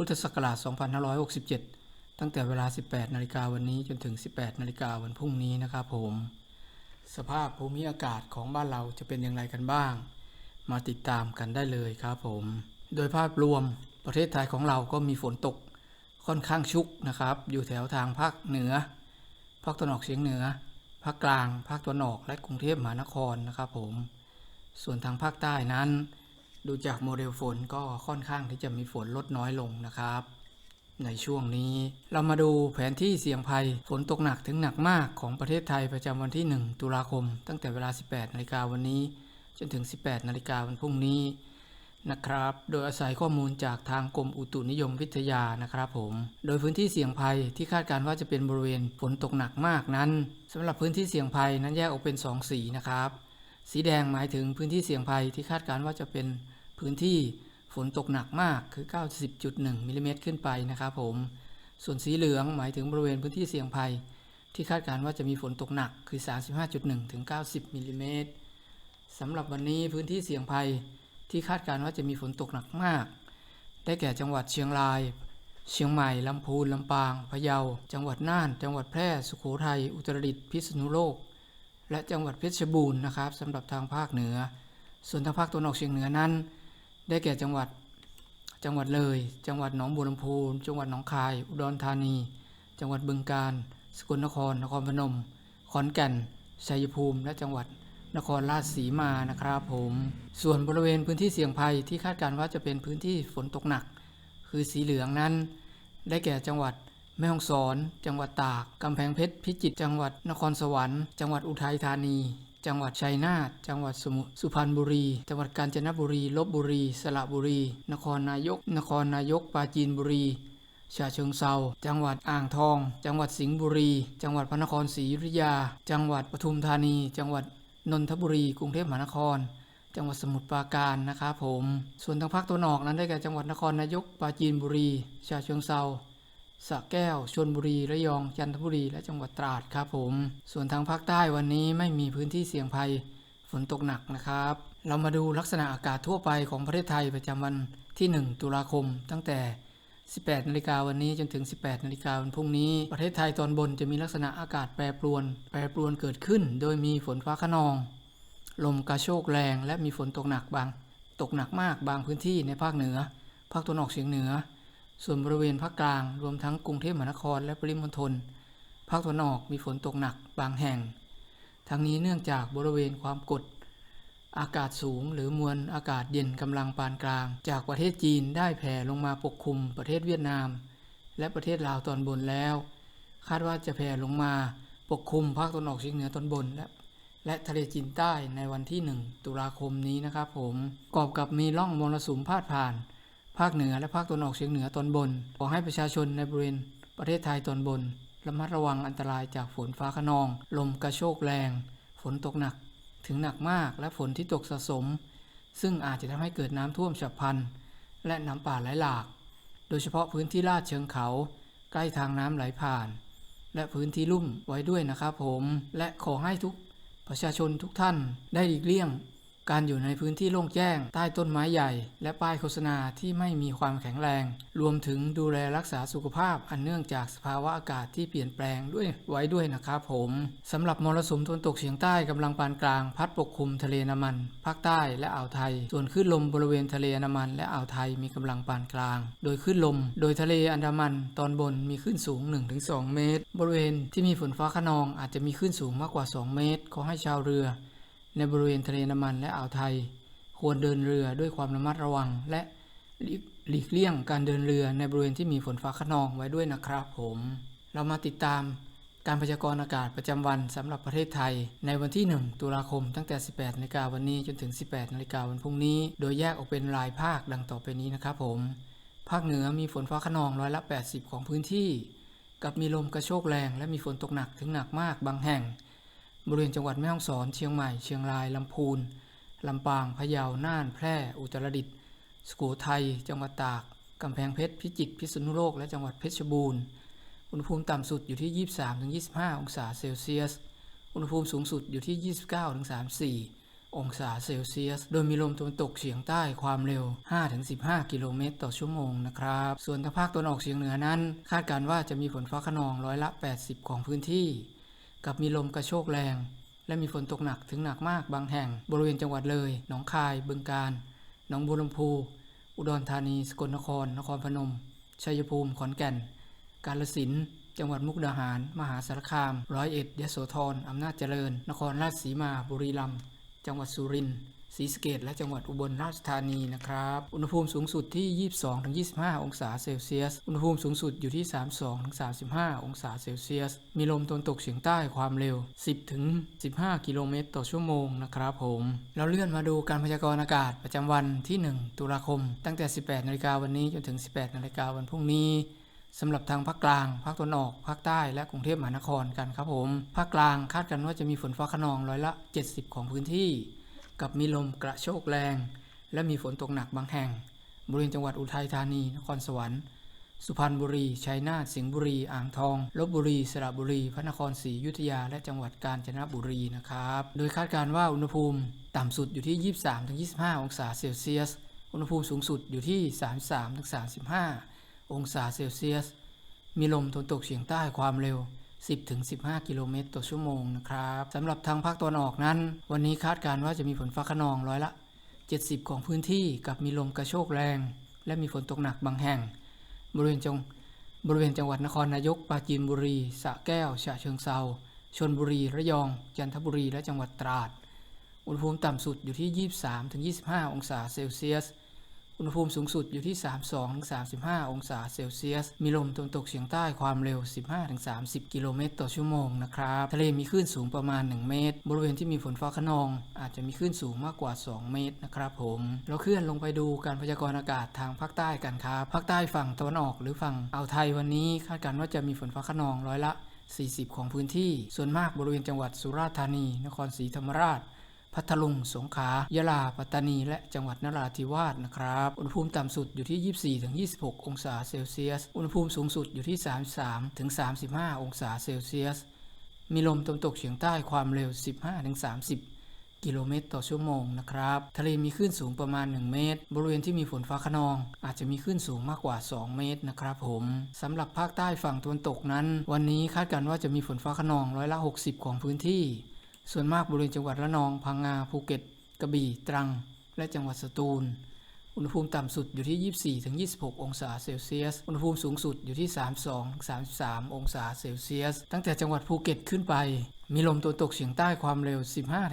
พุทธศักราช 2567 ตั้งแต่เวลา 18 นาฬิกาวันนี้จนถึง 18 นาฬิกาวันพรุ่งนี้นะครับผม สภาพภูมิอากาศของบ้านเราจะเป็นอย่างไรกันบ้าง มาติดตามกันได้เลยครับผม โดยภาพรวมประเทศไทยของเราก็มีฝนตกค่อนข้างชุกนะครับ อยู่แถวทางภาคเหนือ ภาคตะวันออกเฉียงเหนือ ภาคกลาง ภาคตะวันออกและกรุงเทพมหานครนะครับผม ส่วนทางภาคใต้นั้น ดูจากโมเดลฝนก็ค่อนข้างที่จะมีฝนลดน้อยลงนะครับ ในช่วงนี้เรามาดูแผนที่เสี่ยงภัยฝนตกหนักถึงหนักมากของประเทศไทยประจำวันที่ 1 ตุลาคม ตั้งแต่เวลา 18นาฬิกาวันนี้ จนถึง 18นาฬิกาวันพรุ่งนี้นะครับ โดยอาศัยข้อมูลจากทางกรมอุตุนิยมวิทยานะครับผม โดยพื้นที่เสี่ยงภัยที่คาดการณ์ว่าจะเป็นบริเวณฝนตกหนักมากนั้นสำหรับพื้นที่เสี่ยงภัยนั้นแยกออกเป็น 2 สีนะครับ สีแดงหมายถึงพื้นที่เสี่ยงภัยที่คาดการณ์ว่าจะเป็นพื้นที่ฝนตกหนักมากคือ 90.1มิลลิเมตรขึ้นไปนะครับผม ส่วนสีเหลืองหมายถึงบริเวณพื้นที่เสี่ยงภัย ที่คาดการณ์ว่าจะมีฝนตกหนักคือ 35.1 ถึง 90มิลลิเมตรสำหรับวันนี้พื้นที่เสี่ยงภัยที่คาดการณ์ว่าจะมีฝนตกหนักมาก ได้แก่จังหวัดเชียงราย เชียงใหม่ ลำพูน ลำปาง พะเยา จังหวัดน่าน จังหวัดแพร่ สุโขทัย อุตรดิตถ์ พิษณุโลก และจังหวัดเพชรบูรณ์นะครับสำหรับทางภาคเหนือ ส่วนทางภาคตะวันออกเฉียงเหนือนั้น ได้แก่จังหวัดจังหวัดเลย จังหวัดหนองบัวลำพูจังหวัดหนองคาย อุดรธานี จังหวัดบึงกาฬสกลนคร นครพนม ขอนแก่น ชัยภูมิ และจังหวัดนครราชสีมานะครับผม ส่วนบริเวณพื้นที่เสี่ยงภัยที่คาดการณ์ว่าจะเป็นพื้นที่ฝนตกหนัก คือสีเหลืองนั้น ได้แก่จังหวัด แม่ฮ่องสอน จังหวัดตาก กำแพงเพชร พิจิตร จังหวัดนครสวรรค์ จังหวัดอุทัยธานี จังหวัดชัยนาท จังหวัดสมุสุพรรณบุรี จังหวัดกาญจนบุรี ลบบุรี สระบุรี นครนายก นครนายก ปราจีนบุรีฉะเชิงเซาจังหวัดอ่างทอง จังหวัดสิงห์บุรี จังหวัดพระนครศรีอยุธยา จังหวัดปทุมธานี จังหวัดนนทบุรี กรุงเทพมหานคร จังหวัดสมุทรปราการนะครับผม ส่วนทางภาคตะวันออกนั้นได้แก่จังหวัดนครนายก ปราจีนบุรี ฉะเชิงเซา สระแก้วชลบุรี ระยอง จันทบุรี และจังหวัดตราดครับผม ส่วนทางภาคใต้วันนี้ไม่มีพื้นที่เสี่ยงภัยฝนตกหนักนะครับ เรามาดูลักษณะอากาศทั่วไปของประเทศไทยประจำวันที่ 1 ตุลาคม ตั้งแต่ 18 นาฬิกาวันนี้จนถึง 18 นาฬิกาวันพรุ่งนี้ ประเทศไทยตอนบนจะมีลักษณะอากาศแปรปรวน แปรปรวนเกิดขึ้น โดยมีฝนฟ้าขนอง ลมกระโชกแรงและมีฝนตกหนักบาง ตกหนักมากบางพื้นที่ในภาคเหนือ ภาคตะวันออกเฉียงเหนือ ส่วนบริเวณภาคกลางรวมทั้งกรุงเทพมหานครและปริมณฑลภาคตะวันออกมีฝนตกหนักบางแห่ง ทั้งนี้เนื่องจากบริเวณความกด อากาศสูงหรือมวลอากาศเย็นกำลังปานกลาง จากประเทศจีนได้แผ่ลงมาปกคลุมประเทศเวียดนาม และประเทศลาวตอนบนแล้ว คาดว่าจะแผ่ลงมาปกคลุมภาคตะวันออกเฉียงเหนือตอนบนและและทะเลจีนใต้ในวันที่ 1 ตุลาคมนี้นะครับผมประกอบกับมีร่องมรสุมพาดผ่าน ภาคเหนือและภาคตะวันออกเฉียงเหนือตอนบน ขอให้ประชาชนในบริเวณประเทศไทยตอนบนระมัดระวังอันตรายจากฝนฟ้าขนอง ลมกระโชกแรง ฝนตกหนักถึงหนักมากและฝนที่ตกสะสม ซึ่งอาจจะทำให้เกิดน้ำท่วมฉับพลัน และน้ำป่าไหลหลาก โดยเฉพาะพื้นที่ลาดเชิงเขา ใกล้ทางน้ำไหลผ่าน และพื้นที่ลุ่มไว้ด้วยนะครับผม และขอให้ทุกประชาชนทุกท่านได้หลีกเลี่ยง การอยู่ในพื้นที่โล่งแจ้ง ใต้ต้นไม้ใหญ่ และป้ายโฆษณาที่ไม่มีความแข็งแรง รวมถึงดูแลรักษาสุขภาพอันเนื่องจากสภาวะอากาศที่เปลี่ยนแปลงด้วยไว้ด้วยนะครับผมสำหรับมรสุมตะวันตกเฉียงใต้กำลังปานกลาง พัดปกคลุมทะเลน้ำมัน ภาคใต้และอ่าวไทย ส่วนคลื่นลมบริเวณทะเลนดามัน และอ่าวไทยมีกำลังปานกลาง โดยคลื่นลม โดยทะเลอันดามัน ตอนบนมีคลื่นสูง 1-2 เมตร บริเวณที่มีฝนฟ้าขนองอาจจะมีคลื่นสูงมากกว่า 2 เมตร ขอให้ชาวเรือ ในบริเวณทะเลน้ำมันและอ่าวไทย ควรเดินเรือด้วยความระมัดระวัง และหลีกเลี่ยงการเดินเรือในบริเวณที่มีฝนฟ้าขนองไว้ด้วยนะครับผม เรามาติดตามการพยากรณ์อากาศประจำวันสำหรับประเทศไทย ในวันที่ 1 ตุลาคมตั้งแต่ 18นาฬิกาวันนี้จนถึง 18นาฬิกาวันพรุ่งนี้ โดยแยกออกเป็นรายภาคดังต่อไปนี้นะครับผม ภาคเหนือมีฝนฟ้าขนองร้อยละ 80 ของพื้นที่ กับมีลมกระโชกแรง และมีฝนตกหนักถึงหนักมากบางแห่ง บริเวณจังหวัดแม่ฮ่องสอน เชียงใหม่ เชียงราย ลำพูน ลำปาง พะเยา น่าน แพร่ อุตรดิตถ์ สุโขทัย จังหวัดตาก กำแพงเพชร พิจิตร พิษณุโลก และจังหวัดเพชรบูรณ์ อุณหภูมิต่ำสุดอยู่ที่ 23-25 องศาเซลเซียส อุณหภูมิสูงสุดอยู่ที่ 29-34 องศาเซลเซียส โดยมีลมตะวันตกเฉียงใต้ความเร็ว 5-15 กิโลเมตรต่อชั่วโมงนะครับ ส่วนทางภาคตะวันออกเฉียงเหนือนั้น คาดการณ์ว่าจะมีฝนฟ้าขนองร้อยละ 80 ของพื้นที่ กับมีลมกระโชกแรง และมีฝนตกหนักถึงหนักมากบางแห่ง บริเวณจังหวัดเลย หนองคาย บึงกาฬ หนองบัวลำพู อุดรธานี สกลนคร นครพนม ชัยภูมิ ขอนแก่น กาฬสินธุ์จังหวัดมุกดาหาร มหาสารคาม ร้อยเอ็ดยโสธร อำนาจเจริญ นครราชสีมา บุรีรัมย์ จังหวัดสุรินทร์ ศรีสะเกษและจังหวัดอุบลราชธานีนะครับ อุณหภูมิสูงสุดที่ 22-25 องศาเซลเซียส อุณหภูมิสูงสุดอยู่ที่ 32-35 องศาเซลเซียส มีลมตะวันตกเฉียงใต้ความเร็ว 10-15 กิโลเมตรต่อชั่วโมงนะครับผม เราเลื่อนมาดูการพยากรณ์อากาศประจำวันที่ 1 ตุลาคม ตั้งแต่ 18นาฬิกาวันนี้จนถึง 18นาฬิกาวันพรุ่งนี้สำหรับทางภาคกลาง ภาคตะวันออก ภาคใต้ และกรุงเทพมหานครกันครับผม ภาคกลางคาดกันว่าจะมีฝนฟ้าขนองร้อยละ 70 ของพื้นที่ กับมีลมกระโชกแรง และมีฝนตกหนักบางแห่ง บริเวณจังหวัดอุทัยธานี นครสวรรค์ สุพรรณบุรี ชัยนาท สิงห์บุรี อ่างทอง ลบบุรี สระบุรี พระนครศรีอยุธยา และจังหวัดกาญจนบุรีนะครับ โดยคาดการณ์ว่าอุณหภูมิต่ำสุดอยู่ที่ 23-25 องศาเซลเซียส อุณหภูมิสูงสุดอยู่ที่ 33-35 องศาเซลเซียส มีลมตะวันตกเฉียงใต้ความเร็ว 10-15 กิโลเมตรต่อชั่วโมงนะครับสำหรับทางภาคตะวันออกนั้น วันนี้คาดการณ์ว่าจะมีฝนฟ้าขนองร้อยละ 70 ของพื้นที่กับมีลมกระโชกแรง และมีฝนตกหนักบางแห่ง บริเวณจังบริเวณจังหวัดนครนายกปราจีนบุรีสระแก้วฉะเชิงเซาชลบุรีระยอง จันทบุรีและจังหวัดตราด อุณหภูมิต่ำสุดอยู่ที่ 23-25 องศาเซลเซียส อุณหภูมิสูงสุดอยู่ที่ 32-35 องศาเซลเซียส มีลมตะวันตกเฉียงใต้ความเร็ว 15-30 กิโลเมตรต่อชั่วโมงนะครับ ทะเลมีคลื่นสูงประมาณ 1 เมตร บริเวณที่มีฝนฟ้าขนอง อาจจะมีคลื่นสูงมากกว่า 2 เมตรนะครับผม เราเคลื่อนลงไปดูการพยากรณ์อากาศทางภาคใต้กันครับ ภาคใต้ฝั่งตะวันออกหรือฝั่งอ่าวไทยวันนี้คาดการณ์ว่าจะมีฝนฟ้าขนองร้อยละ 40 ของพื้นที่ ส่วนมากบริเวณจังหวัดสุราษฎร์ธานี นครศรีธรรมราช พัทลุง สงขลายะลา ปัตตานี และจังหวัดนราธิวาสนะครับ อุณหภูมิต่ำสุดอยู่ที่ 24-26 องศาเซลเซียส อุณหภูมิสูงสุดอยู่ที่ 33-35 องศาเซลเซียส มีลมตะวันตกเฉียงใต้ความเร็ว 15-30กิโลเมตรต่อชั่วโมงนะครับ ทะเลมีคลื่นสูงประมาณ 1 เมตร บริเวณที่มีฝนฟ้าขนอง อาจจะมีคลื่นสูงมากกว่า 2 เมตรนะครับผมสำหรับภาคใต้ฝั่งตะวันตกนั้น วันนี้คาดการณ์ว่าจะมีฝนฟ้าขนองร้อยละ 60 ของพื้นที่ ส่วนมากบริเวณจังหวัดระนองพังงาภูเก็ต กระบี่ตรัง และจังหวัดสตูล อุณหภูมิต่ำสุดอยู่ที่ 24-26 องศาเซลเซียส อุณหภูมิสูงสุดอยู่ที่ 32-33 องศาเซลเซียส ตั้งแต่จังหวัดภูเก็ตขึ้นไป มีลมตะวันตกเฉียงใต้ความเร็ว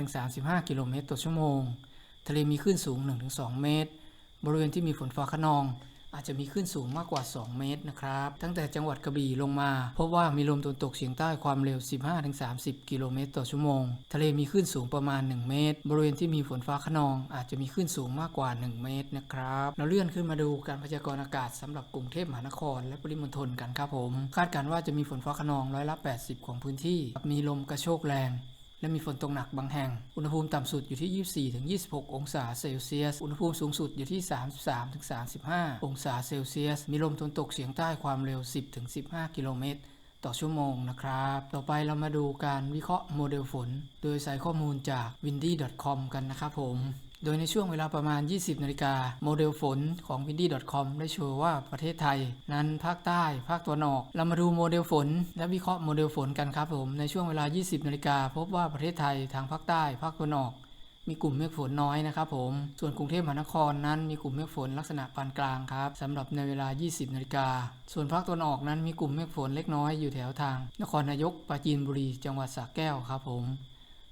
15-35 กิโลเมตรต่อชั่วโมง ทะเลมีคลื่นสูง 1-2 เมตร บริเวณที่มีฝนฟ้าขนอง อาจจะมีคลื่นสูงมากกว่า 2 เมตรนะครับ ตั้งแต่จังหวัดกระบี่ลงมา พบว่ามีลมตะวันตกเฉียงใต้ความเร็ว 15-30 กิโลเมตรต่อชั่วโมง ทะเลมีคลื่นสูงประมาณ 1 เมตร บริเวณที่มีฝนฟ้าขนอง อาจจะมีคลื่นสูงมากกว่า 1 เมตรนะครับ เราเลื่อนขึ้นมาดูการพยากรณ์อากาศสำหรับกรุงเทพมหานคร และปริมณฑลกันครับผม คาดการณ์ว่าจะมีฝนฟ้าขนองร้อยละ 80 ของพื้นที่ มีลมกระโชกแรง และมีฝนตกหนักบางแห่ง อุณหภูมิต่ำสุดอยู่ที่ 24-26 องศาเซลเซียส อุณหภูมิสูงสุดอยู่ที่ 33-35 องศาเซลเซียส มีลมตะวันตกเฉียงใต้ความเร็ว 10-15 กิโลเมตร ต่อชั่วโมงนะครับ ต่อไปเรามาดูการวิเคราะห์โมเดลฝน โดยใส่ข้อมูลจาก windy.com กันนะครับผม โดยในช่วงเวลาประมาณ 20 นาฬิกา โมเดลฝนของ windy.com ได้โชว์ว่าประเทศไทย นั้นภาคใต้ ภาคตะวันออก เรามาดูโมเดลฝน และวิเคราะห์โมเดลฝนกันครับผม ในช่วงเวลา 20 นาฬิกาพบว่าประเทศไทยทางภาคใต้ ภาคตะวันออก มีกลุ่มเมฆฝนน้อยนะครับผม ส่วนกรุงเทพมหานครนั้นมีกลุ่มเมฆฝนลักษณะปานกลางครับสำหรับในเวลา 20 นาฬิกา ส่วนภาคตะวันออกนั้นมีกลุ่มเมฆฝนเล็กน้อยอยู่แถวทาง นครนายก ปราจีนบุรี จังหวัดสระแก้วครับผม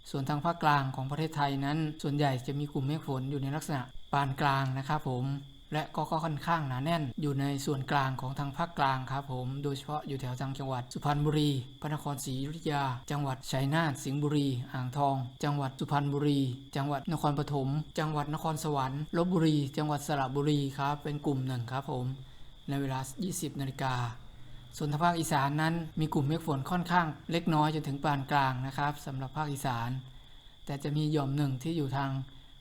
ส่วนทางภาคกลางของประเทศไทยนั้น ส่วนใหญ่จะมีกลุ่มเมฆฝนอยู่ในลักษณะปานกลางนะครับผมและก็ค่อนข้างหนาแน่นอยู่ในส่วนกลางของทางภาคกลางครับผม โดยเฉพาะอยู่แถวทางจังหวัด สุพรรณบุรี พระนครศรีอยุธยา จังหวัดชัยนาท สิงห์บุรี อ่างทอง จังหวัดสุพรรณบุรี จังหวัดนครปฐม จังหวัดนครสวรรค์ ลบบุรี จังหวัดสระบุรีครับ เป็นกลุ่มหนึ่งครับผม ในเวลา 20นาฬิกา ส่วนทางภาคอีสานนั้นมีกลุ่มเมฆฝนค่อนข้าง เล็กน้อยจนถึงปานกลางนะครับสำหรับภาคอีสาน แต่จะมีหย่อมหนึ่งที่อยู่ทาง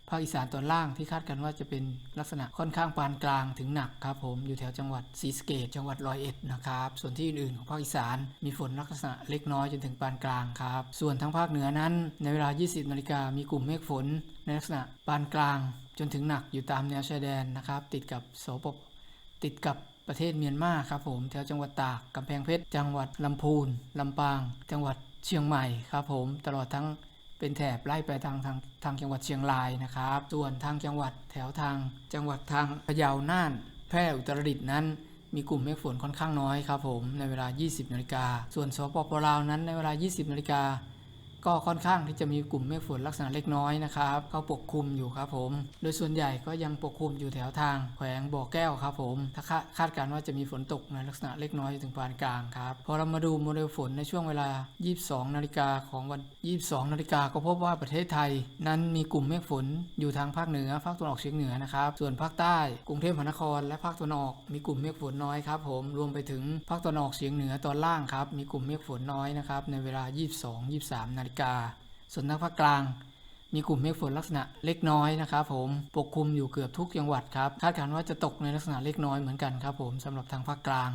ภาคอีสานตอนล่างที่คาดกันว่าจะเป็นลักษณะค่อนข้างปานกลางถึงหนักครับผมอยู่แถวจังหวัดศรีสะเกษจังหวัดร้อยเอ็ดนะครับส่วนที่อื่นๆของภาคอีสานมีฝนลักษณะเล็กน้อยจนถึงปานกลางครับส่วนทางภาคเหนือนั้น ในเวลา 20นาฬิกามีกลุ่มเมฆฝน ในลักษณะปานกลาง จนถึงหนักอยู่ตามแนวชายแดนนะครับติดกับสปติดกับ ประเทศเมียนมาครับผมแถวจังหวัดตากกำแพงเพชรจังหวัดลำพูนลำปาง จังหวัดเชียงใหม่ครับผมตลอดทั้งเป็นแถบไล่ไปทางทางทางจังหวัดเชียงรายนะครับ ส่วนทางจังหวัดแถวทางจังหวัดทางพะเยาน่าน แพร่อุตรดิตถ์นั้น มีกลุ่มเมฆฝนค่อนข้างน้อยครับผมในเวลา 20นาฬิกาส่วนสปปลาวนั้นในเวลา 20นาฬิกา ก็ค่อนข้างที่จะมีกลุ่มเมฆฝนลักษณะเล็กน้อยนะครับเขาปกคลุมอยู่ครับผม โดยส่วนใหญ่ก็ยังปกคลุมอยู่แถวทางแขวงบ่อแก้วครับผมถ้าคาคาดการณ์ว่าจะมีฝนตกในลักษณะเล็กน้อยถึงปานกลางครับ พอเรามาดูโมเดลฝนในช่วงเวลา 22 นาฬิกาของวัน 22 นาฬิกาก็พบว่าประเทศไทย นั้นมีกลุ่มเมฆฝนอยู่ทางภาคเหนือภาคตะวันออกเฉียงเหนือนะครับ ส่วนภาคใต้กรุงเทพมหานคร และภาคตะวันออกมีกลุ่มเมฆฝนน้อยครับผมรวมไปถึงภาคตะวันออกเฉียงเหนือตอนล่างครับมีกลุ่มเมฆฝนน้อยนะครับในเวลา 22-23 นาฬิกา ส่วนทางภาคกลาง มีกลุ่มเมฆฝนลักษณะเล็กน้อยนะครับผมปกคลุมอยู่เกือบทุกจังหวัดครับคาดการณ์ว่าจะตกในลักษณะเล็กน้อยเหมือนกันครับผมสำหรับทางภาคกลาง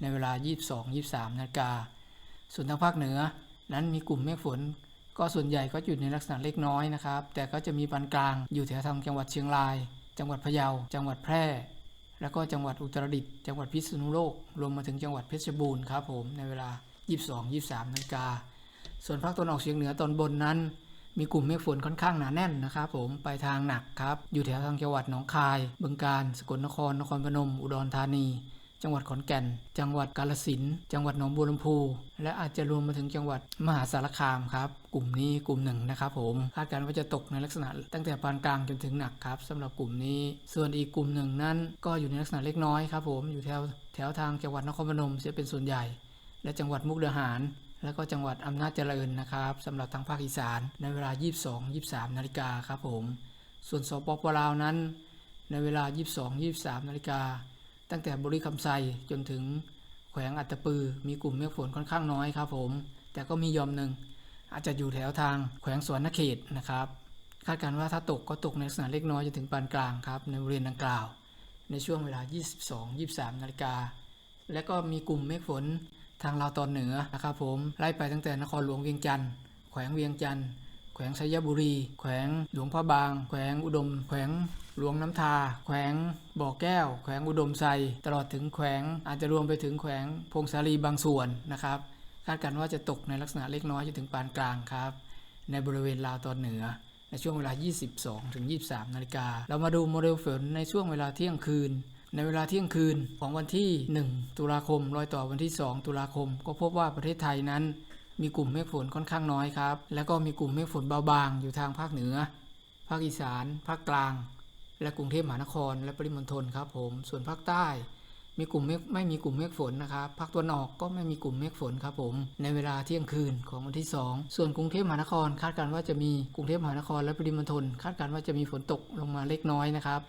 ในเวลา 22-23 นาฬิกา ส่วนทางภาคเหนือ นั้นมีกลุ่มเมฆฝนก็ส่วนใหญ่ก็อยู่ในลักษณะเล็กน้อยนะครับ แต่ก็จะมีปานกลางอยู่แถวทางจังหวัดเชียงราย จังหวัดพะเยา จังหวัดแพร่ แล้วก็จังหวัดอุตรดิตถ์ จังหวัดพิษณุโลก รวมมาถึงจังหวัดเพชรบูรณ์ครับผม ในเวลา 22-23นาฬิกา ส่วนภาคตะวันออกเฉียงเหนือตอนบนนั้น มีกลุ่มเมฆฝนค่อนข้างหนาแน่นนะครับผมไปทางหนักครับ อยู่แถวทางจังหวัดหนองคาย บึงกาฬสกลนครนครพนม อุดรธานี จังหวัดขอนแก่น จังหวัดกาฬสินธุ์จังหวัดหนองบัวลำพู และอาจจะรวมมาถึงจังหวัดมหาสารคามครับกลุ่มนี้กลุ่มหนึ่งนะครับผมคาดการณ์ว่าจะตกในลักษณะตั้งแต่ปานกลางจนถึงหนักครับสำหรับกลุ่มนี้ ส่วนอีกกลุ่มหนึ่งนั้น ก็อยู่ในลักษณะเล็กน้อยครับผมอยู่แถวแถวทางจังหวัดนครพนมเสียเป็นส่วนใหญ่ และจังหวัดมุกดาหาร และก็จังหวัดอำนาจเจริญนะครับสำหรับทางภาคอีสานในเวลา 22-23 นาฬิกาครับผม ส่วนสปปลาวนั้น ในเวลา 22-23 นาฬิกา ตั้งแต่บริคำไซจนถึงแขวงอัตตปือ มีกลุ่มเมฆฝนค่อนข้างน้อยครับผม แต่ก็มีหยอมหนึ่ง อาจจะอยู่แถวทางแขวงสวนนเขตนะครับ คาดการณ์ว่าถ้าตกก็ตกในลักษณะเล็กน้อยจนถึงปานกลางครับในบริเวณดังกล่าว ในช่วงเวลา 22-23 นาฬิกา และก็มีกลุ่มเมฆฝน ทางลาวตอนเหนือนะครับผมไล่ไปตั้งแต่นครหลวงเวียงจันทร์แขวงเวียงจันทร์แขวงชัยบุรี แขวงหลวงพระบาง แขวงอุดม แขวงหลวงน้ำทา แขวงบ่อแก้ว แขวงอุดมไซตลอดถึงแขวงอาจจะรวมไปถึงแขวงพงศาลีบางส่วนนะครับคาดการณ์ว่าจะตกในลักษณะเล็กน้อยจนถึงปานกลางครับ ในบริเวณลาวตอนเหนือ ในช่วงเวลา 22ถึง23 นาฬิกาเรามาดูโมเดลฝนในช่วงเวลาเที่ยงคืน ในเวลาเที่ยงคืนของวันที่ 1 ตุลาคมรอยต่อวันที่ 2 ตุลาคม ก็พบว่าประเทศไทยนั้น มีกลุ่มเมฆฝนค่อนข้างน้อยครับ แล้วก็มีกลุ่มเมฆฝนเบาบางอยู่ทางภาคเหนือ ภาคอีสาน ภาคกลาง และกรุงเทพมหานคร และปริมณฑลครับผม ส่วนภาคใต้ มีกลุ่มเมฆไม่มีกลุ่มเมฆฝนนะครับ ภาคตะวันออกก็ไม่มีกลุ่มเมฆฝนครับผม ในเวลาเที่ยงคืนของวันที่ 2 ส่วนกรุงเทพมหานคร คาดการณ์ว่าจะมีกรุงเทพมหานครและปริมณฑลคาดการณ์ว่าจะมีฝนตกลงมาเล็กน้อยนะครับ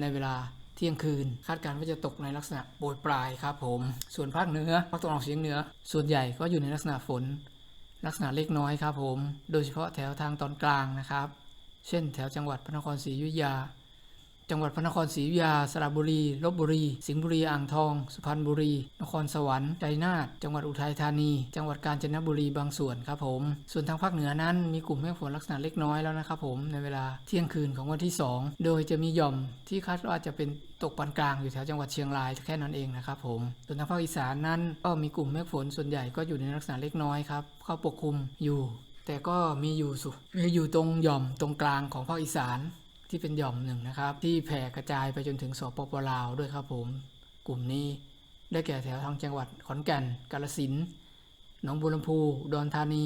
ในเวลา เที่ยงคืน คาดการณ์ว่าจะตกในลักษณะโปรยปลายครับผม ส่วนภาคเหนือภาคตะวันออกเฉียงเหนือ ส่วนใหญ่ก็อยู่ในลักษณะฝน ลักษณะเล็กน้อยครับผม โดยเฉพาะแถวทางตอนกลางนะครับ เช่น แถวจังหวัดพระนครศรีอยุธยา จังหวัดพระนครศรีอยุธยา สระบุรี ลบบุรี สิงห์บุรี อ่างทอง สุพรรณบุรี นครสวรรค์ชัยนาท จังหวัดอุทัยธานี จังหวัดกาญจนบุรีบางส่วนครับผม ส่วนทางภาคเหนือนั้นมีกลุ่มเมฆฝนลักษณะเล็กน้อยแล้วนะครับผม ในเวลาเที่ยงคืนของวันที่ 2 โดยจะมีหย่อมที่คาดว่าจะเป็นตกปานกลางอยู่แถวจังหวัดเชียงรายแค่นั้นเองนะครับผม ส่วนทางภาคอีสานนั้นก็มีกลุ่มเมฆฝนส่วนใหญ่ก็อยู่ในลักษณะเล็กน้อยครับ เข้าปกคลุมอยู่ แต่ก็มีอยู่สุมีอยู่ตรงหย่อมตรงกลางของภาคอีสาน ที่เป็นหย่อมหนึ่งนะครับ ที่แผ่กระจายไปจนถึงสปปลาวด้วยครับผม กลุ่มนี้ได้แก่แถวทางจังหวัดขอนแก่น กาฬสินธุ์หนองบัวลำพูอุดรธานี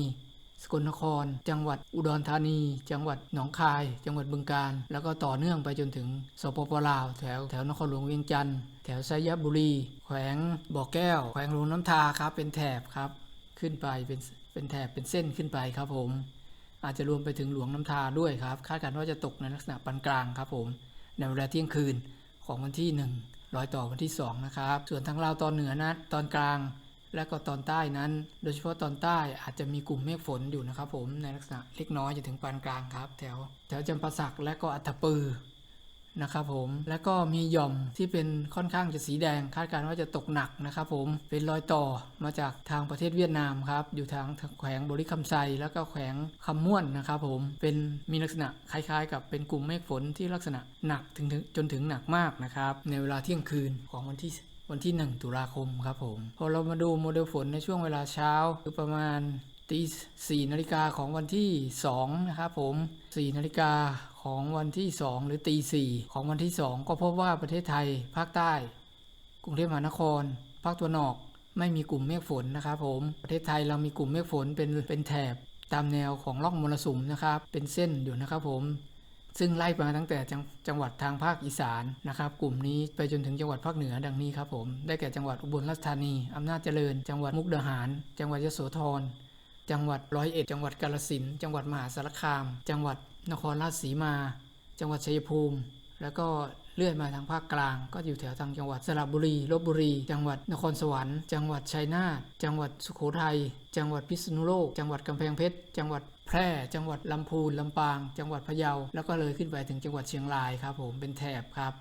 สกลนคร จังหวัดอุดรธานี จังหวัดหนองคาย จังหวัดบึงกาฬแล้วก็ต่อเนื่องไปจนถึงสปปลาว แถวแถวนครหลวงเวียงจันทร์แถวไซยบุรี แขวงบ่อแก้ว แขวงหลวงน้ำทาครับเป็นแถบครับ ขึ้นไปเป็นเป็นแถบเป็นเส้นขึ้นไปครับผม อาจจะรวมไปถึงหลวงน้ำทาด้วยครับ คาดการณ์ว่าจะตกในลักษณะปานกลางครับผมในเวลาเที่ยงคืนของวันที่ 1 รอยต่อวันที่ 2 นะครับ ส่วนทางลาวตอนเหนือนะตอนกลาง และก็ตอนใต้นั้น โดยเฉพาะตอนใต้อาจจะมีกลุ่มเมฆฝนอยู่นะครับผมในลักษณะเล็กน้อยจนถึงปานกลางครับ แถวแถวจำปาสักและก็อัฐปือ นะครับผมแล้วก็มีหย่อมที่เป็นค่อนข้างจะสีแดง คาดการณ์ว่าจะตกหนักนะครับผมเป็นรอยต่อมาจากทางประเทศเวียดนามครับอยู่ทางแขวงบริคำไซแล้วก็แขวงคำม่วนนะครับผมเป็นมีลักษณะคล้ายๆ กับเป็นกลุ่มเมฆฝนที่ลักษณะหนักถึงถึงจนถึงหนักมากนะครับในเวลาเที่ยงคืนของวันที่วันที่ 1 ตุลาคมครับผมพอเรามาดูโมเดลฝนในช่วงเวลาเช้าคือประมาณตีสี่นาฬิกาของวันที่2นะครับผม4นาฬิกา ของวันที่ 2 หรือตีสี่ของวันที่ 2 ก็พบว่าประเทศไทย ภาคใต้ กรุงเทพมหานคร ภาคตะวันอกไม่มีกลุ่มเมฆฝนนะครับผมประเทศไทยเรามีกลุ่มเมฆฝนเป็นเป็นแถบตามแนวของร่องมรสุมนะครับ เป็นเส้นอยู่นะครับผมซึ่งไล่มาตั้งแต่จังจังหวัดทางภาคอีสานนะครับ กลุ่มนี้ไปจนถึงจังหวัดภาคเหนือดังนี้ครับผม ได้แก่จังหวัดอุบลราชธานี อำนาจเจริญ จังหวัดมุกดาหาร จังหวัดยโสธร จังหวัดร้อยเอ็ด จังหวัดกาฬสินธุ์จังหวัดมหาสารคาม จังหวัด นครราชสีมา จังหวัดชัยภูมิ แล้วก็เลื่อนมาทางภาคกลาง ก็อยู่แถวทางจังหวัดสระบุรีลบบุรี จังหวัดนครสวรรค์ จังหวัดชัยนาทจังหวัดสุโขทัยจังหวัดพิษณุโลก จังหวัดกำแพงเพชร จังหวัดแพร่ จังหวัดลำพูนลำปาง จังหวัดพะเยา แล้วก็เลยขึ้นไปถึงจังหวัดเชียงรายครับผมเป็นแถบครับ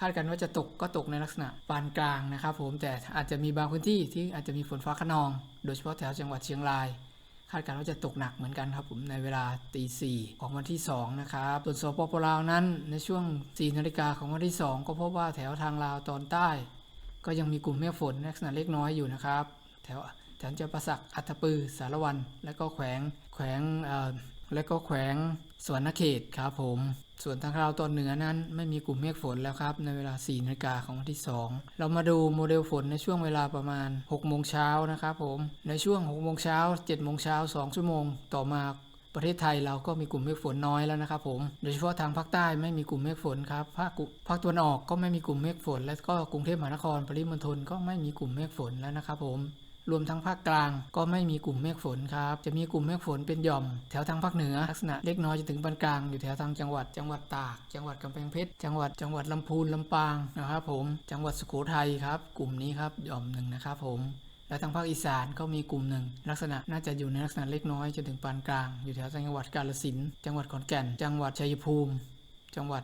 คาดกันว่าจะตกก็ตกในลักษณะปานกลางนะครับผมแต่อาจจะมีบางพื้นที่ที่อาจจะมีฝนฟ้าขนอง โดยเฉพาะแถวจังหวัดเชียงราย คาดการณ์ว่าจะตกหนักเหมือนกันครับผมในเวลาตีสี่ของวันที่ 2 นะครับส่วนสปปลาวนั้นในช่วง 4 นาฬิกาของวันที่ 2 ก็พบว่าแถวทางลาวตอนใต้ ก็ยังมีกลุ่มเมฆฝนลักษณะเล็กน้อยอยู่นะครับ แถวแถวเจ้าประสักอัฐปือสารวัน และก็แขวงแขวงและก็แขวงสวนนเขตครับผม ส่วนทางลาตอนเหนือนั้นไม่มีกลุ่มเมฆฝนแล้วครับ ในเวลา4นาฬิกาของวันที่ 2 เรามาดูโมเดลฝนในช่วงเวลาประมาณ6โมงเช้านะครับผมในช่วง6โมงเช้า7โมงเช้า2ชั่วโมงต่อมาประเทศไทยเราก็มีกลุ่มเมฆฝนน้อยแล้วนะครับผม โดยเฉพาะทางภาคใต้ไม่มีกลุ่มเมฆฝนครับ ภาคภาคตะวันออกก็ไม่มีกลุ่มเมฆฝน และก็กรุงเทพมหานครปริมณฑลก็ไม่มีกลุ่มเมฆฝนแล้วนะครับผม รวมทั้งภาคกลาง ก็ไม่มีกลุ่มเมฆฝนครับ จะมีกลุ่มเมฆฝนเป็นหย่อม แถวทางภาคเหนือลักษณะเล็กน้อยจนถึงปานกลางอยู่แถวทางจังหวัด จังหวัดตาก จังหวัดกำแพงเพชร จังหวัด จังหวัดลำพูนลำปางนะครับผม จังหวัดสุโขทัยครับ กลุ่มนี้ครับหย่อมหนึ่งนะครับผมและทางภาคอีสานก็มีกลุ่มหนึ่ง ลักษณะน่าจะอยู่ในลักษณะเล็กน้อยจนถึงปานกลาง อยู่แถวจังหวัดกาฬสินธุ์จังหวัดขอนแก่น จังหวัดชัยภูมิ จังหวัด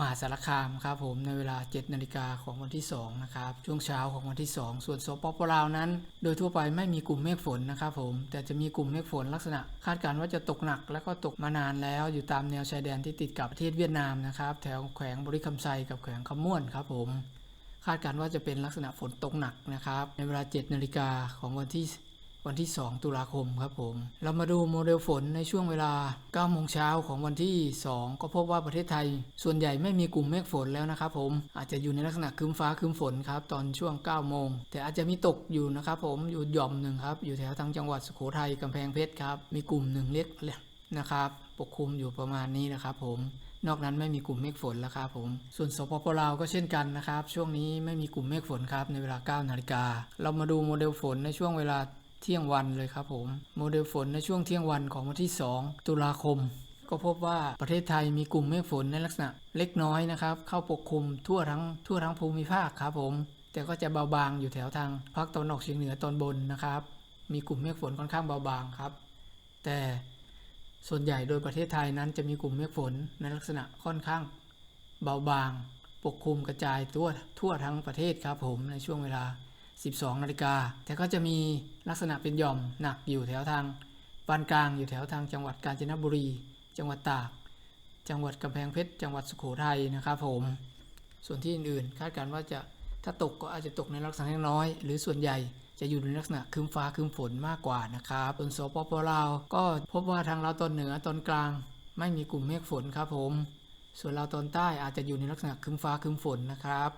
มหาสารคามครับผมในเวลา 7 นาฬิกาของวันที่ 2 นะครับ ช่วงเช้าของวันที่ 2 ส่วนสปปลาวนั้น โดยทั่วไปไม่มีกลุ่มเมฆฝนนะครับผมแต่จะมีกลุ่มเมฆฝนลักษณะ คาดการณ์ว่าจะตกหนัก แล้วก็ตกมานานแล้ว อยู่ตามแนวชายแดนที่ติดกับประเทศเวียดนามนะครับแถวแขวงบริคำไซกับแขวงคำม่วนครับผมคาดการณ์ว่าจะเป็นลักษณะฝนตกหนักนะครับในเวลา 7 นาฬิกาของวันที่ วันที่ 2 ตุลาคมครับผม เรามาดูโมเดลฝนในช่วงเวลา9โมงเช้าของวันที่ 2 ก็พบว่าประเทศไทย ส่วนใหญ่ไม่มีกลุ่มเมฆฝนแล้วนะครับผมอาจจะอยู่ในลักษณะครึ้มฟ้าครึ้มฝนครับตอนช่วง9โมงแต่อาจจะมีตกอยู่นะครับผมอยู่หย่อมหนึ่งครับอยู่แถวทางจังหวัดสุโขทัยกำแพงเพชรครับมีกลุ่มหนึ่งเล็กนะครับปกคลุมอยู่ประมาณนี้นะครับผมนอกนั้นไม่มีกลุ่มเมฆฝนแล้วครับผม ส่วนสปปลาวก็เช่นกันนะครับ ช่วงนี้ไม่มีกลุ่มเมฆฝนครับในเวลา9นาฬิกา เรามาดูโมเดลฝนในช่วงเวลา เที่ยงวันเลยครับผมโมเดลฝนในช่วงเที่ยงวันของวันที่ 2 ตุลาคม ก็พบว่าประเทศไทยมีกลุ่มเมฆฝนในลักษณะเล็กน้อยนะครับ เข้าปกคลุมทั่วทั้งทั่วทั้งภูมิภาคครับผม แต่ก็จะเบาบางอยู่แถวทางภาคตะวันออกเฉียงเหนือตอนบนนะครับ มีกลุ่มเมฆฝนค่อนข้างเบาบางครับ แต่ส่วนใหญ่โดยประเทศไทยนั้นจะมีกลุ่มเมฆฝนในลักษณะค่อนข้างเบาบาง ปกคลุมกระจายทั่วทั่วทั้งประเทศครับผมในช่วงเวลา 12นาฬิกาแต่ก็จะมีลักษณะเป็นหย่อมหนักอยู่แถวทางปานกลางอยู่แถวทางจังหวัดกาญจนบุรี จังหวัดตาก จังหวัดกำแพงเพชร จังหวัดสุโขทัยนะครับผม ส่วนที่อื่นๆ คาดการณ์ว่าจะถ้าตกก็อาจจะตกในลักษณะน้อย หรือส่วนใหญ่จะอยู่ในลักษณะครึ้มฟ้าครึ้มฝนมากกว่านะครับส่วนสปปลาวก็พบว่าทางลาตอนเหนือตอนกลาง ไม่มีกลุ่มเมฆฝนครับผม ส่วนลาตอนใต้อาจจะอยู่ในลักษณะครึ้มฟ้าครึ้มฝนนะครับ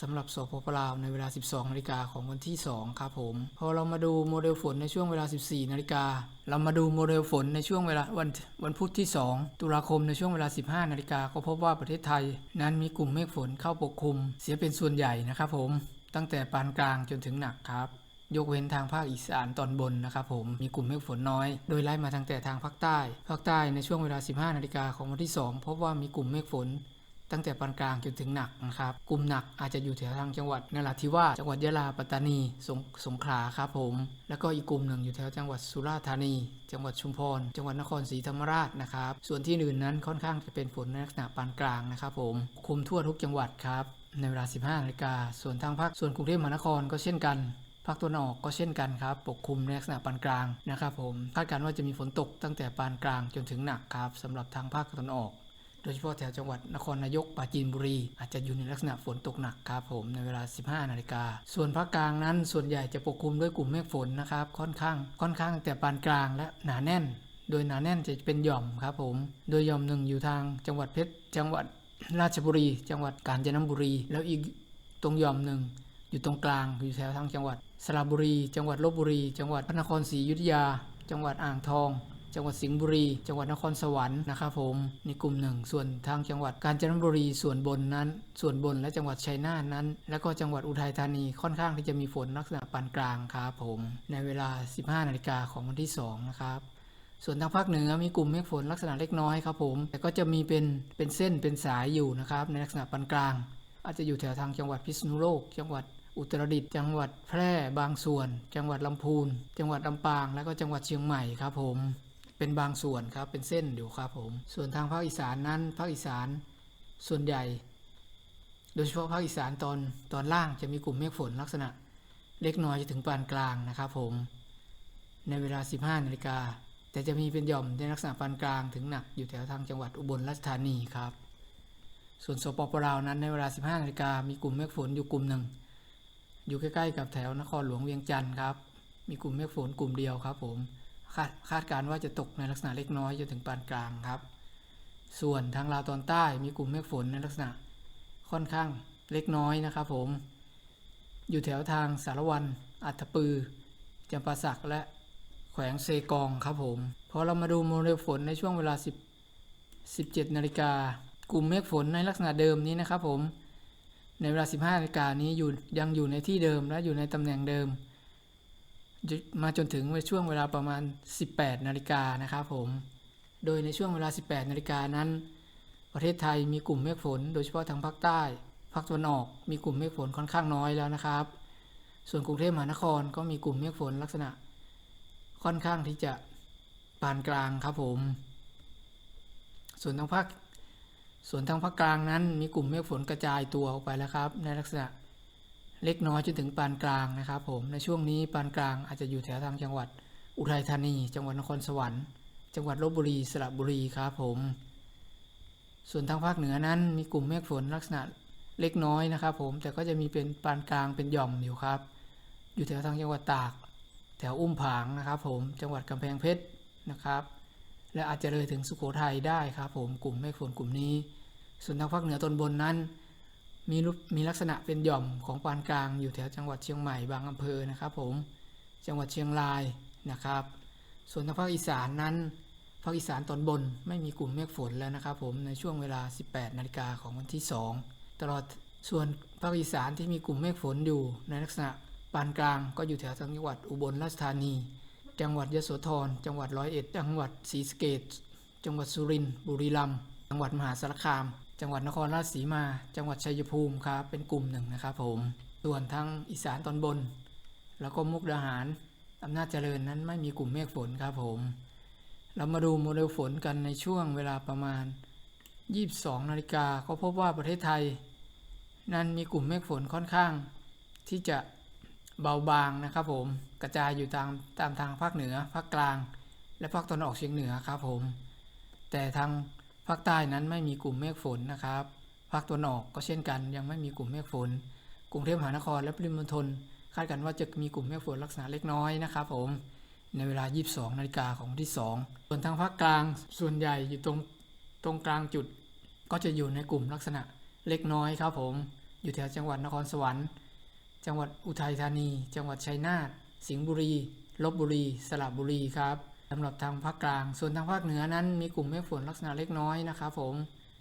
สำหรับสปปลาวในเวลา 12นาฬิกาของวันที่ 2 ครับผม พอเรามาดูโมเดลฝนในช่วงเวลา 14นาฬิกา เรามาดูโมเดลฝนในช่วงเวลาวันวันพุธที่ 2 ตุลาคมในช่วงเวลา 15นาฬิกาก็พบว่าประเทศไทย นั้นมีกลุ่มเมฆฝนเข้าปกคลุม เสียเป็นส่วนใหญ่นะครับผม ตั้งแต่ปานกลางจนถึงหนักครับ ยกเว้นทางภาคอีสานตอนบนนะครับผม มีกลุ่มเมฆฝนน้อย โดยไล่มาตั้งแต่ทางภาคใต้ ภาคใต้ในช่วงเวลา 15นาฬิกาของวันที่ 2 พบว่ามีกลุ่มเมฆฝน ตั้งแต่ปานกลางจนถึงหนักนะครับกลุ่มหนักอาจจะอยู่แถวทางจังหวัดนราธิวาสจังหวัดยะลาปัตตานีสงสงขลาครับผม แล้วก็อีกกลุ่มหนึ่งอยู่แถวจังหวัดสุราษฎร์ธานี จังหวัดชุมพร จังหวัดนครศรีธรรมราชนะครับ ส่วนที่อื่นนั้นค่อนข้างจะเป็นฝนในลักษณะปานกลางนะครับผมคุมทั่วทุกจังหวัดครับในเวลา 15นาฬิกาส่วนทางภาคส่วนกรุงเทพมหานครก็เช่นกันภาคตะวันออกก็เช่นกันครับ ปกคลุมในลักษณะปานกลางนะครับผมคาดการณ์ว่าจะมีฝนตกตั้งแต่ปานกลางจนถึงหนักครับสำหรับทางภาคตะวันออก โดยเฉพาะแถวจังหวัดนครนายกปราจีนบุรี อาจจะอยู่ในลักษณะฝนตกหนักครับผมในเวลา 15นาฬิกาส่วนภาคกลางนั้นส่วนใหญ่จะปกคลุมด้วยกลุ่มเมฆฝนนะครับค่อนข้าง ค่อนข้างแต่ปานกลางและหนาแน่น โดยหนาแน่นจะเป็นหย่อมครับผม โดยหย่อมหนึ่งอยู่ทางจังหวัดเพชรจังหวัดราชบุรี จังหวัดกาญจนบุรี แล้วอีกตรงหย่อมหนึ่งอยู่ตรงกลางอยู่แถวทางจังหวัดสระบุรี จังหวัดลบบุรี จังหวัดพระนครศรีอยุธยา จังหวัดอ่างทอง จังหวัดสิงห์บุรี จังหวัดนครสวรรค์นะครับผมในกลุ่มหนึ่งส่วนทางจังหวัดกาญจนบุรีส่วนบนนั้น ส่วนบนและจังหวัดชัยนาทนั้น แล้วก็จังหวัดอุทัยธานีค่อนข้างที่จะมีฝนลักษณะปานกลางครับผม ในเวลา 15นาฬิกาของวันที่2นะครับส่วนทางภาคเหนือมีกลุ่มเมฆฝนลักษณะเล็กน้อยครับผมแต่ก็จะมีเป็นเป็นเส้นเป็นสายอยู่นะครับในลักษณะปานกลาง อาจจะอยู่แถวทางจังหวัดพิษณุโลก จังหวัดอุตรดิตถ์จังหวัดแพร่บางส่วน จังหวัดลำพูน จังหวัดลำปาง แล้วก็จังหวัดเชียงใหม่ครับผม เป็นบางส่วนครับเป็นเส้นอยู่ครับผม ส่วนทางภาคอีสานนั้นภาคอีสานส่วนใหญ่ โดยเฉพาะภาคอีสานตอนตอนล่างจะมีกลุ่มเมฆฝนลักษณะเล็กน้อยจนถึงปานกลางนะครับผมในเวลา 15นาฬิกาแต่จะมีเป็นหย่อมในลักษณะปานกลางถึงหนักอยู่แถวทางจังหวัดอุบลราชธานีครับ ส่วนสปปลาวนั้นในเวลา 15นาฬิกามีกลุ่มเมฆฝนอยู่กลุ่มหนึ่ง อยู่ใกล้ๆกับแถวนครหลวงเวียงจันทร์ครับ มีกลุ่มเมฆฝนกลุ่มเดียวครับผม คาดคาดการ์ว่าจะตกในลักษณะเล็กน้อยจนถึงปานกลางครับ ส่วนทางลาวตอนใต้มีกลุ่มเมฆฝนในลักษณะค่อนข้างเล็กน้อยนะครับผม อยู่แถวทางสารวัน อัฐปือจำปาสักและแขวงเซกองครับผม พอเรามาดูโมเดลฝนในช่วงเวลา 10 17นาฬิกากลุ่มเมฆฝนในลักษณะเดิมนี้นะครับผม ในเวลา 15นาฬิกานี้อยู่ยังอยู่ในที่เดิมและอยู่ในตำแหน่งเดิม มาจนถึงในช่วงเวลาประมาณ 18 นาฬิกานะครับผม โดยในช่วงเวลา 18 นาฬิกานั้น ประเทศไทยมีกลุ่มเมฆฝน โดยเฉพาะทางภาคใต้ภาคตะวันออกมีกลุ่มเมฆฝนค่อนข้างน้อยแล้วนะครับ ส่วนกรุงเทพมหานครก็มีกลุ่มเมฆฝนลักษณะ ค่อนข้างที่จะปานกลางครับผม ส่วนทางภาคส่วนทางภาคกลางนั้น มีกลุ่มเมฆฝนกระจายตัวออกไปแล้วครับ ในลักษณะ เล็กน้อยจนถึงปานกลางนะครับ ผมในช่วงนี้ปานกลางอาจจะอยู่แถวทางจังหวัดอุทัยธานี จังหวัดนครสวรรค์ จังหวัดลบบุรีสระบุรีครับผม ส่วนทางภาคเหนือนั้นมีกลุ่มเมฆฝนลักษณะเล็กน้อยนะครับผมแต่ก็จะมีเป็นปานกลางเป็นหย่อมอยู่ครับ อยู่แถวทางจังหวัดตาก แถวอุ้มผางนะครับ ผมจังหวัดกำแพงเพชรนะครับ และอาจจะเลยถึงสุโขทัยได้ครับ ผมกลุ่มเมฆฝนกลุ่มนี้ ส่วนทางภาคเหนือตอนบนนั้น มีรูปมีลักษณะเป็นหย่อมของปานกลางอยู่แถวจังหวัดเชียงใหม่บางอำเภอนะครับผมจังหวัดเชียงรายนะครับ ส่วนทางภาคอีสานนั้นภาคอีสานตอนบนไม่มีกลุ่มเมฆฝนแล้วนะครับผมในช่วงเวลา 18 นาฬิกาของวันที่ 2 ตลอดส่วนภาคอีสานที่มีกลุ่มเมฆฝนอยู่ในลักษณะปานกลางก็อยู่แถวจังหวัดอุบลราชธานี จังหวัดยโสธร จังหวัดร้อยเอ็ด จังหวัดศรีสะเกษจังหวัดสุรินทร์บุรีรัมย์จังหวัดมหาสารคาม จังหวัดนครราชสีมา จังหวัดชัยภูมิครับ เป็นกลุ่มหนึ่งนะครับผม ส่วนทางอีสานตอนบน แล้วก็มุกดาหารอำนาจเจริญนั้นไม่มีกลุ่มเมฆฝนครับผม เรามาดูโมเดลฝนกันในช่วงเวลาประมาณ 22 นาฬิกาก็พบว่าประเทศไทย นั้นมีกลุ่มเมฆฝนค่อนข้าง ที่จะเบาบางนะครับผม กระจายอยู่ตามตามทางภาคเหนือ ภาคกลาง และภาคตะวันออกเฉียงเหนือครับผม แต่ทางาคใต้นั้นไม่มีกลุ่มเมฆฝนนะครับ ภาคตะวันออกก็เช่นกัน ยังไม่มีกลุ่มเมฆฝน กรุงเทพมหานครและปริมณฑลคาดกันว่าจะมีกลุ่มเมฆฝนลักษณะเล็กน้อยนะครับผม ในเวลา 22 นาฬิกาของวันที่ 2 ส่วนทางภาคกลางส่วนใหญ่อยู่ตรงตรงกลางจุด ก็จะอยู่ในกลุ่มลักษณะเล็กน้อยครับผม อยู่แถวจังหวัดนครสวรรค์ จังหวัดอุทัยธานี จังหวัดชัยนาท สิงห์บุรี ลบบุรี สระบุรีครับ สำหรับทางภาคกลาง ส่วนทางภาคเหนือนั้นมีกลุ่มเมฆฝนลักษณะเล็กน้อยนะครับผม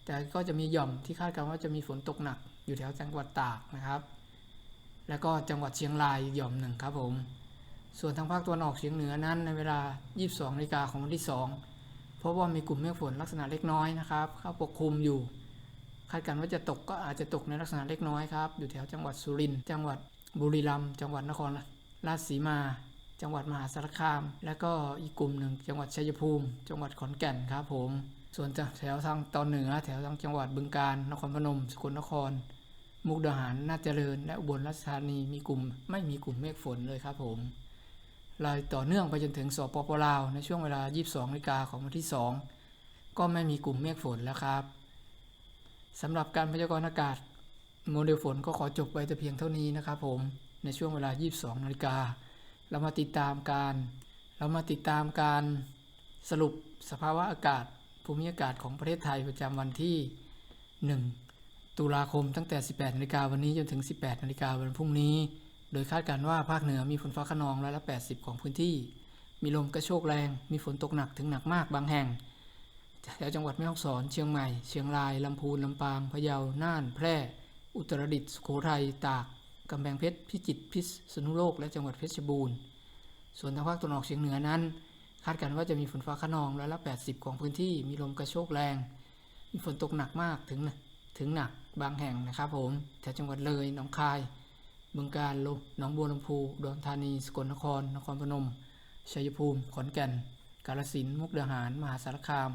แต่ก็จะมีหย่อมที่คาดกันว่าจะมีฝนตกหนัก อยู่แถวจังหวัดตากนะครับ แล้วก็จังหวัดเชียงรายหย่อมหนึ่งครับผม ส่วนทางภาคตะวันออกเฉียงเหนือนั้นในเวลา 22นาฬิกาของวันที่ 2 เพราะว่ามีกลุ่มเมฆฝนลักษณะเล็กน้อยนะครับเข้าปกคลุมอยู่ คาดการณ์ว่าจะตกก็อาจจะตกในลักษณะเล็กน้อยครับอยู่แถวจังหวัดสุรินทร์จังหวัดบุรีรัมย์จังหวัดนครราชสีมา จังหวัดมหาสารคาม และก็อีกกลุ่มหนึ่งจังหวัดชัยภูมิ จังหวัดขอนแก่นครับผม ส่วนแถวทางตอนเหนือ แถวทางจังหวัดบึงกาฬนครพนมสกลนคร มุกดาหารนาจเจริญ และอุบลราชธานีมีกลุ่ม ไม่มีกลุ่มเมฆฝนเลยครับผมลอยต่อเนื่องไปจนถึงสปปลาว ในช่วงเวลา 22นาฬิกาของวันที่ 2 ก็ไม่มีกลุ่มเมฆฝนแล้วครับสำหรับการพยากรณ์อากาศ โมเดลฝนก็ขอจบไว้แต่เพียงเท่านี้นะครับผมในช่วงเวลา 22นาฬิกา เรามาติดตามการ เรามาติดตามการสรุปสภาวะอากาศภูมิอากาศของประเทศไทยประจำวันที่ 1 ตุลาคมตั้งแต่ 18นาฬิกาวันนี้จนถึง 18นาฬิกาวันพรุ่งนี้ โดยคาดการณ์ว่าภาคเหนือมีฝนฟ้าขนองร้อยละ 80 ของพื้นที่ มีลมกระโชกแรง มีฝนตกหนักถึงหนักมากบางแห่งแถวจังหวัดแม่ฮ่องสอน เชียงใหม่ เชียงราย ลำพูน ลำปาง พะเยา น่าน แพร่ อุตรดิตถ์ สุโขทัย ตาก กำแพงเพชร พิจิตร พิษณุโลก และจังหวัดเพชรบูรณ์ ส่วนทางภาคตะวันออกเฉียงเหนือนั้น คาดการณ์ว่าจะมีฝนฟ้าขนองร้อยละ 80 ของพื้นที่ มีลมกระโชกแรง มีฝนตกหนักมากถึงถึงหนักบางแห่งนะครับผมแถวจังหวัดเลย หนองคาย บึงกาฬหนองบัวลำพูดอุดรธานี สกลนคร นครพนม ชัยภูมิ ขอนแก่น กาฬสินธุ์ มุกดาหาร มหาสารคาม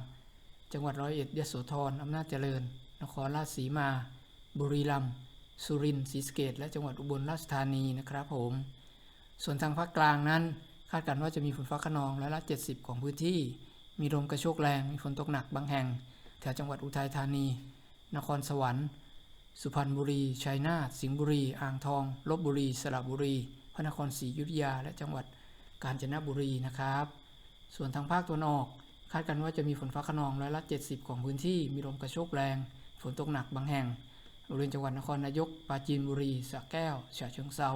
จังหวัดร้อยเอ็ด ยโสธร อำนาจเจริญ นครราชสีมา บุรีรัมย์ สุรินทร์ศรีสเกษและจังหวัดอุบลราชธานีนะครับผม ส่วนทางภาคกลางนั้น คาดการณ์ว่าจะมีฝนฟ้าขนองร้อยละ 70 ของพื้นที่ มีลมกระโชกแรง มีฝนตกหนักบางแห่ง แถวจังหวัดอุทัยธานี นครสวรรค์ สุพรรณบุรี ชัยนาท สิงห์บุรี อ่างทอง ลบบุรี สระบุรี พระนครศรีอยุธยา และจังหวัดกาญจนบุรีนะครับ ส่วนทางภาคตะวันออก คาดกันว่าจะมีฝนฟ้าขนองร้อยละ 70 ของพื้นที่ มีลมกระโชกแรง ฝนตกหนักบางแห่ง บริเวณจังหวัดนครนายก ปราจีนบุรีสระแก้วฉะเชิงเทรา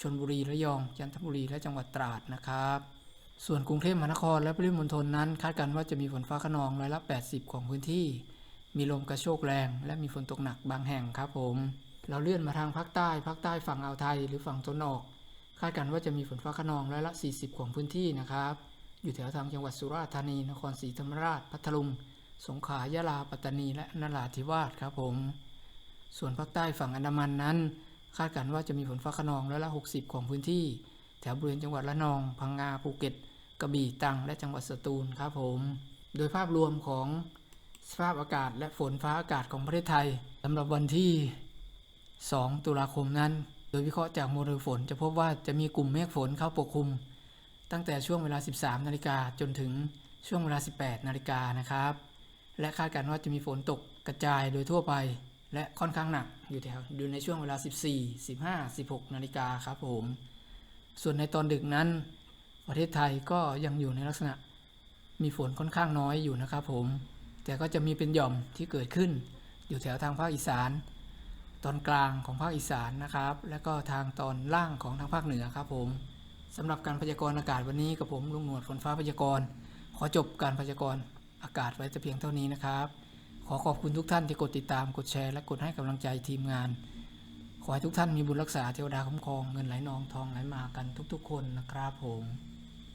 ชลบุรี ระยอง จันทบุรี และจังหวัดตราดนะครับ ส่วนกรุงเทพมหานครและปริมณฑลนั้น คาดกันว่าจะมีฝนฟ้าขนองร้อยละ 80 ของพื้นที่ มีลมกระโชกแรง และมีฝนตกหนักบางแห่งครับผม เราเลื่อนมาทางภาคใต้ ภาคใต้ฝั่งอ่าวไทยหรือฝั่งตะวันออก คาดกันว่าจะมีฝนฟ้าขนองร้อยละ 40 ของพื้นที่นะครับ อยู่แถวทางจังหวัดสุราษฎร์ธานี นครศรีธรรมราช พัทลุง สงขลา ยะลา ปัตตานี และนราธิวาสครับผม ส่วนภาคใต้ฝั่งอันดามันนั้น คาดกันว่าจะมีฝนฟ้าขนองร้อยละ 60 ของพื้นที่ แถวบริเวณจังหวัดระนอง พังงา ภูเก็ต กระบี่ ตรัง และจังหวัดสตูลครับผม โดยภาพรวมของสภาพอากาศและฝนฟ้าอากาศของประเทศไทยสำหรับวันที่ 2 ตุลาคมนั้น โดยวิเคราะห์จากโมเดลฝนจะพบว่าจะมีกลุ่มเมฆฝนเข้าปกคลุม ตั้งแต่ช่วงเวลา 13 นาฬิกาจนถึงช่วงเวลา 18 นาฬิกานะครับ และคาดการณ์ว่าจะมีฝนตกกระจายโดยทั่วไป และค่อนข้างหนักอยู่แถวอยู่ในช่วงเวลา 14 15 16 นาฬิกาครับผม ส่วนในตอนดึกนั้น ประเทศไทยก็ยังอยู่ในลักษณะมีฝนค่อนข้างน้อยอยู่นะครับผม แต่ก็จะมีเป็นหย่อมที่เกิดขึ้น อยู่แถวทางภาคอีสาน ตอนกลางของภาคอีสานนะครับ และก็ทางตอนล่างของทางภาคเหนือครับผมสำหรับการพยากรณ์อากาศวันนี้กับผมลุงหนวดฝนฟ้าพยากรณ์ขอจบการพยากรณ์อากาศไว้แต่เพียงเท่านี้นะครับ ขอขอบคุณทุกท่านที่กดติดตามกดแชร์และกดให้กำลังใจทีมงาน ขอให้ทุกท่านมีบุญรักษาเทวดาคุ้มครองเงินไหลนองทองไหลมากันทุกๆ คนนะครับผม